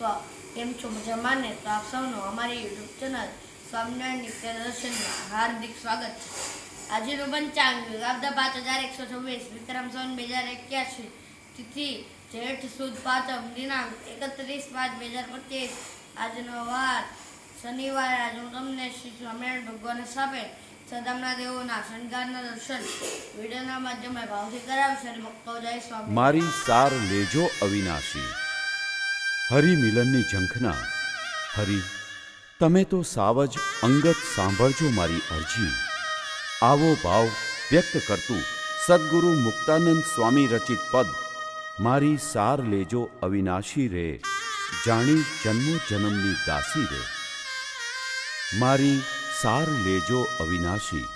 તો કેમ છો મજામાં ને? તો આપ સૌનું અમારી યુટ્યુબ ચેનલ સ્વામિનારાયણ નિત્ય દર્શનમાં હાર્દિક સ્વાગત છે. આજનું પંચાંગ આપદા પાંચ હજાર એકસો છવ્વીસ, વિક્રમ સોન બે હજાર એક્યાસી, તિથિ જેઠ સુદ પાંચમ દિનાંક એકત્રીસ પાંચ બે હજાર પચીસ. આજનો વાર શનિવારે, આજ હું તમને શ્રી સ્વામિનારાયણ ભગવાન સ્થાપે સદામના દેવોના શણગારના દર્શન વિડીયોના માધ્યમે ભાવથી કરાવશે ભક્તો જય સ્વામી મારી સાર લેજો અવિનાશી. હરિ મિલનની ઝંખના. હરિ, તમે તો સાવ જ અંગત સાંભળજો મારી અરજી. આવો ભાવ વ્યક્ત કરતું સદગુરુ મુક્તાનંદ સ્વામી રચિત પદ, મારી સાર લેજો અવિનાશી રે, જાણી જન્મો જન્મની દાસી રે. મારી સાર લેજો અવિનાશી.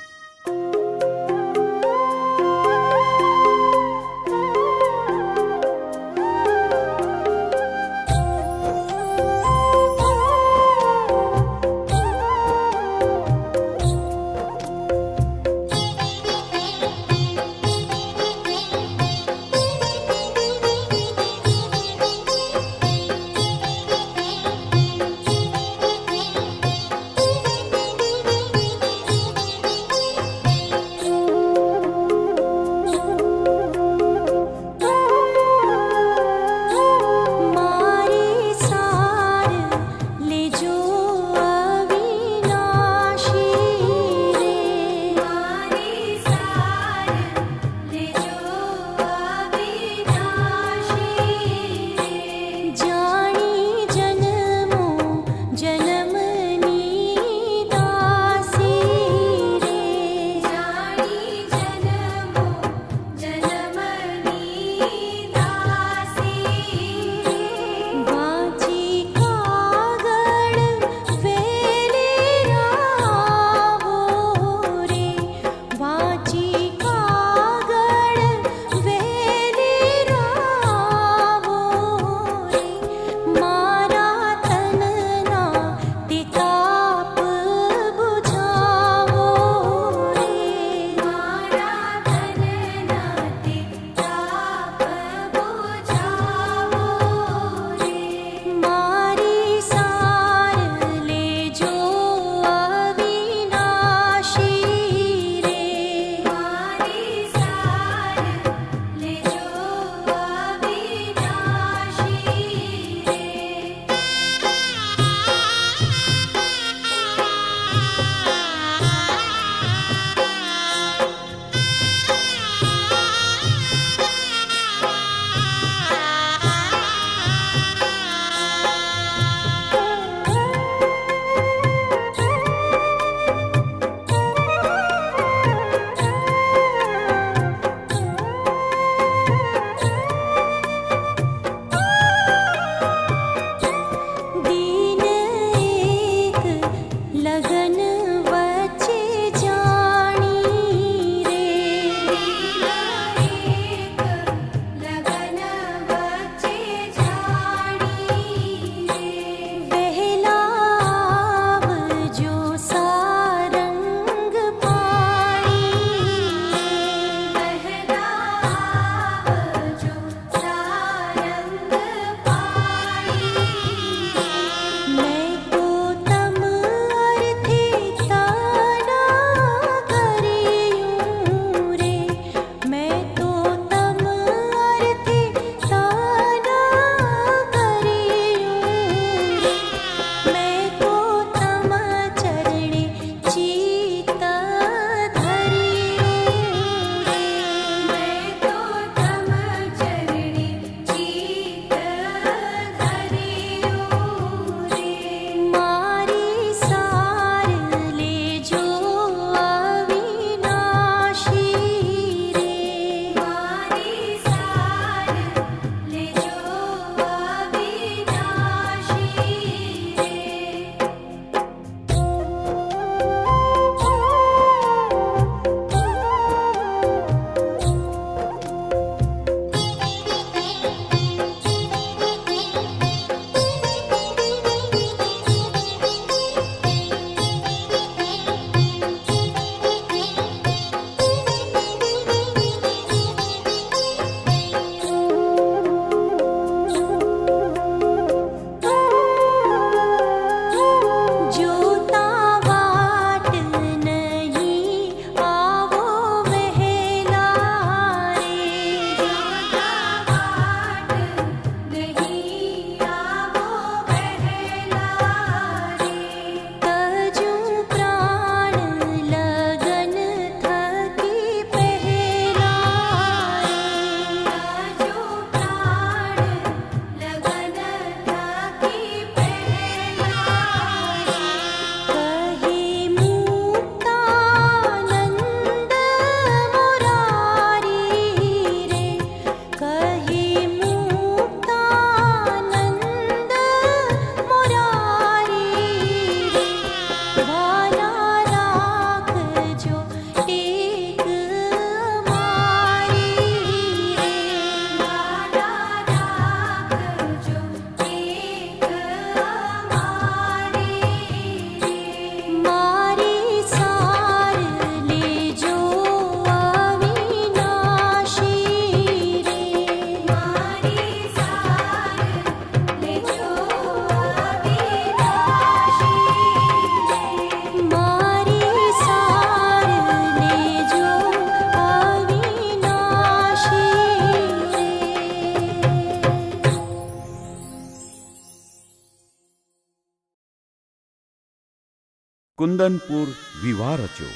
કુંદનપુર વિવાહ રચ્યો.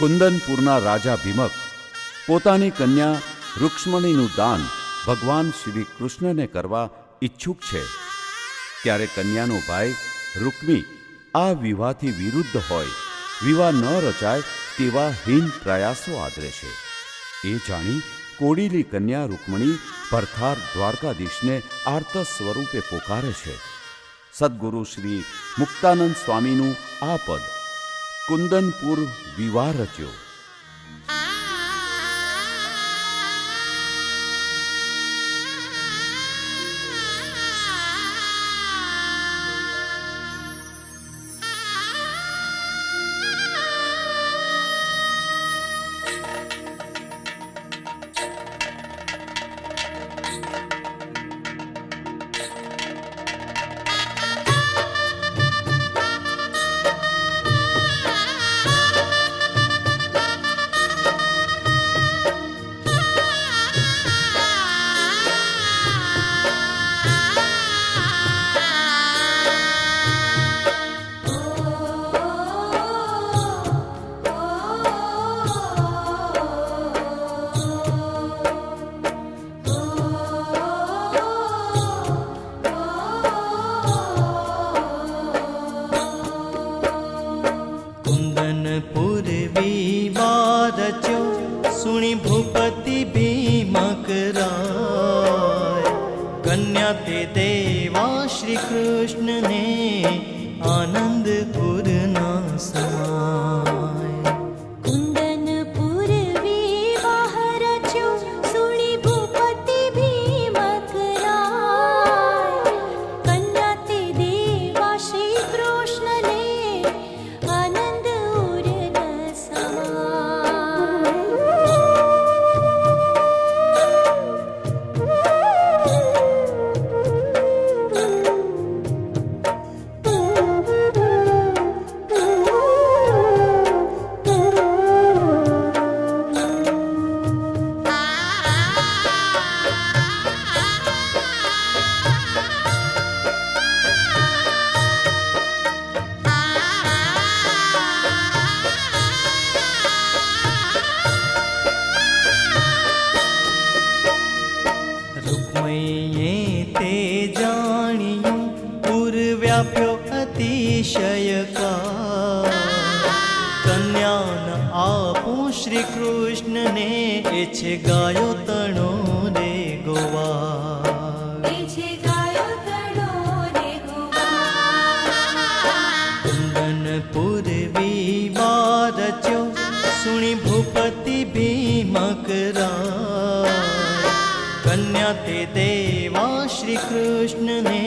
કુંદનપુરના રાજા ભીમક પોતાની કન્યા રૂક્ષ્મણીનું દાન ભગવાન શ્રી કૃષ્ણને કરવા ઈચ્છુક છે. ત્યારે કન્યાનો ભાઈ રૂક્મી આ વિવાહથી વિરુદ્ધ હોય, વિવાહ ન રચાય તેવા હીન પ્રયાસો આદરે છે. એ જાણી કોડીલી કન્યા રૂકમણી પરથાર દ્વારકાધીશને આર્ત સ્વરૂપે પોકારે છે. સદગુરુ શ્રી મુક્તાનંદ સ્વામીનું આ પદ કુંદનપુર વિવાહ રચ્યો. કન્યાન આપું શ્રી કૃષ્ણને. એ છે ગાયો તણો રે ગોવા છે ગાયો તડો રે કુંદનપુર વિવાહ રચ્યો સુણી ભૂપતિ ભીમકરાય કન્યા તે દેવા શ્રી કૃષ્ણને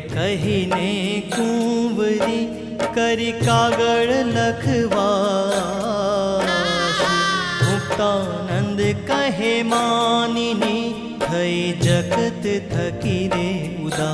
कहिने कुंवरी कहने कूव ला मुक्तानंद कहे मानिनी थ जगत थकिरे उदा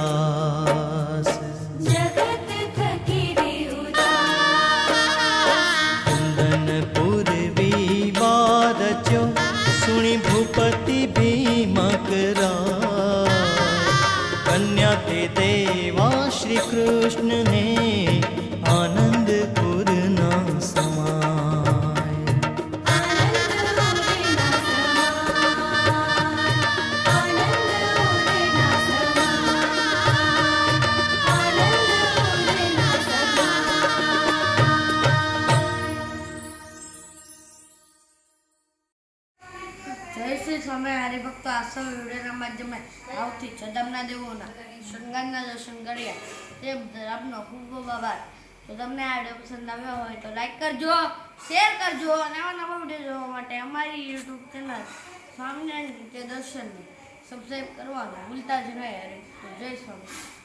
સ્વામી હરિભક્તો આસવ વિડીયોના માધ્યમે આવતી જદમના દેવોના શૃંગારના દર્શન કર્યા તે આપનો ખૂબ ખૂબ આભાર. જો તમને આ વીડિયો પસંદ આવ્યો હોય તો લાઈક કરજો શેર કરજો અને આવા નવા વીડિયો જોવા માટે અમારી યુટ્યુબ ચેનલ સ્વામિનારાયણ દર્શનને સબસ્ક્રાઈબ કરવાનું ભૂલતા જ નહીં. હરે જય સ્વામી.